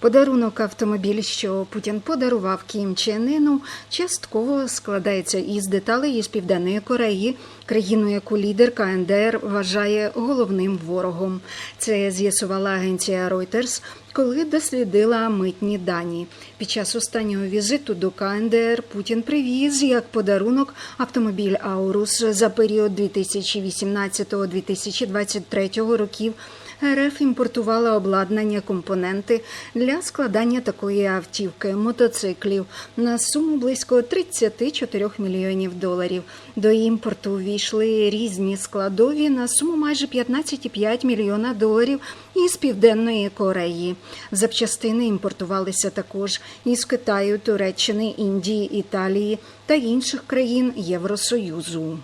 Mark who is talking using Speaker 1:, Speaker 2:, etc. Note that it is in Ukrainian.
Speaker 1: Подарунок автомобіль, що Путін подарував Кім Чен Іну, частково складається із деталей із Південної Кореї, країну, яку лідер КНДР вважає головним ворогом. Це з'ясувала агенція Reuters, коли дослідила митні дані. Під час останнього візиту до КНДР Путін привіз як подарунок автомобіль Аурус за період 2018-2023 років. РФ імпортувала обладнання, компоненти для складання такої автівки, мотоциклів на суму близько 34 мільйонів доларів. До імпорту увійшли різні складові на суму майже 15,5 мільйона доларів із Південної Кореї. Запчастини імпортувалися також із Китаю, Туреччини, Індії, Італії та інших країн Євросоюзу.